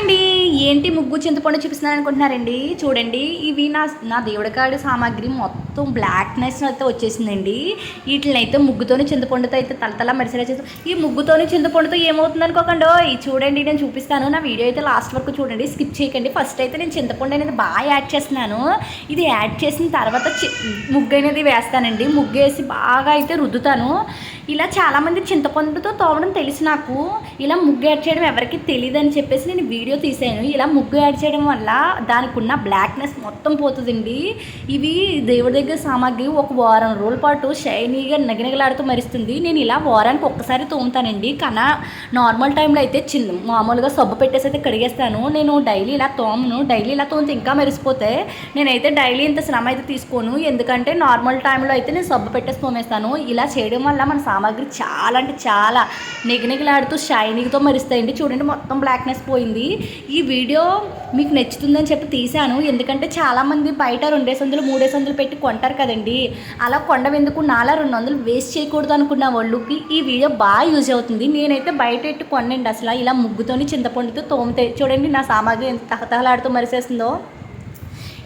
అండి. ఏంటి ముగ్గు చింతపండు చూపిస్తున్నాను అనుకుంటున్నారండి? చూడండి ఇవి నా నా దేవుడికాడు సామాగ్రి మొత్తం బ్లాక్నెస్ అయితే వచ్చేసిందండి. వీటినైతే ముగ్గుతోని చింతపండుతో అయితే తలతల మెడిసిన్ చేస్తాం ఈ ముగ్గుతోని చింతపండుతో ఏమవుతుంది అనుకోకండి ఓయ్? చూడండి నేను చూపిస్తాను. నా వీడియో అయితే లాస్ట్ వరకు చూడండి స్కిప్ చేయకండి. ఫస్ట్ అయితే నేను చింతపండు అనేది బాగా యాడ్ చేస్తున్నాను. ఇది యాడ్ చేసిన తర్వాత చి- ముగ్గు అనేది వేస్తానండి. ముగ్గు వేసి బాగా అయితే రుద్దుతాను. ఇలా చాలామంది చింతపండుతో తోమడం తెలుసు నాకు. ఇలా ముగ్గు యాడ్ చేయడం ఎవరికి తెలియదు అని చెప్పేసి నేను వీడియో తీసాను ఇలా ముగ్గు యాడ్ చేయడం వల్ల దానికి ఉన్న బ్లాక్నెస్ మొత్తం పోతుందండి. ఇవి దేవుడి దగ్గర సామాగ్రి ఒక వారం రోజుల పాటు షైనీగా నగనగలాడుతూ మరిస్తుంది. నేను ఇలా వారానికి ఒక్కసారి తోముతానండి. కన్నా నార్మల్ టైంలో అయితే చిన్న మామూలుగా సబ్బు పెట్టేసి అయితే కడిగేస్తాను. నేను డైలీ ఇలా తోమను. డైలీ ఇలా తోమితే ఇంకా మెరిసిపోతే నేనైతే డైలీ ఇంత శ్రమ అయితే తీసుకోను. ఎందుకంటే నార్మల్ టైంలో అయితే నేను సబ్బు పెట్టేసి తోమేస్తాను. ఇలా చేయడం వల్ల మన సామాగ్రి చాలా అంటే చాలా నిగనిగలాడుతూ షైనింగ్తో మరిస్తాయండి. చూడండి మొత్తం బ్లాక్నెస్ పోయింది. ఈ వీడియో మీకు నచ్చుతుందని చెప్పి తీశాను. ఎందుకంటే చాలామంది బయట రెండేసి వందలు మూడేసి వందలు పెట్టి కొంటారు కదండి. అలా కొండం ఎందుకు? నాలా రెండు వందలు వేస్ట్ చేయకూడదు అనుకున్న వాళ్ళకి ఈ వీడియో బాగా యూజ్ అవుతుంది. నేనైతే బయట పెట్టి కొనండి అసలు ఇలా ముగ్గుతోని చింతపండుతో తోమితే చూడండి నా సామాగ్రి ఎంత తహతహలాడుతూ మరిసేస్తుందో.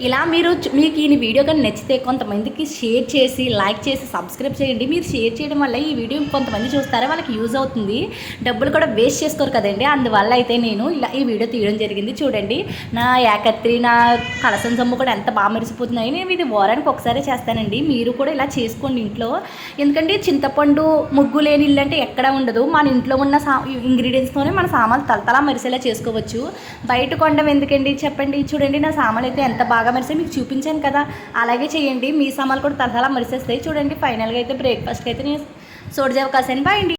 ఇలా మీరు మీకు ఈ వీడియో కానీ నచ్చితే కొంతమందికి షేర్ చేసి లైక్ చేసి సబ్స్క్రైబ్ చేయండి. మీరు షేర్ చేయడం వల్ల ఈ వీడియో కొంతమంది చూస్తారా? వాళ్ళకి యూజ్ అవుతుంది. డబ్బులు కూడా వేస్ట్ చేసుకోరు కదండి. అందువల్ల అయితే నేను ఇలా ఈ వీడియో తీయడం జరిగింది. చూడండి. నా ఏకత్రి నా కలసం సొమ్ము కూడా ఎంత బాగా మెరిసిపోతున్నాయి. నేను ఇది వారానికి ఒకసారి చేస్తానండి. మీరు కూడా ఇలా చేసుకోండి ఇంట్లో. ఎందుకంటే చింతపండు ముగ్గు లేని ఇల్లు అంటే ఎక్కడ ఉండదు. మన ఇంట్లో ఉన్న సా ఇంగ్రీడియంట్స్తోనే మన సామాన్లు తలతలా మెరిసేలా చేసుకోవచ్చు. బయట కొండం ఎందుకండి? చెప్పండి. చూడండి. నా సామాన్లు అయితే ఎంత బాగా బాగా మెరిసే మీకు చూపించాను కదా. అలాగే చేయండి. మీ సామాన్లు కూడా తలతలా మరిసేస్తాయి. చూడండి ఫైనల్గా అయితే బ్రేక్ఫాస్ట్కి అయితే నేను సోడిజావ కాసాను బాయ్ అండి.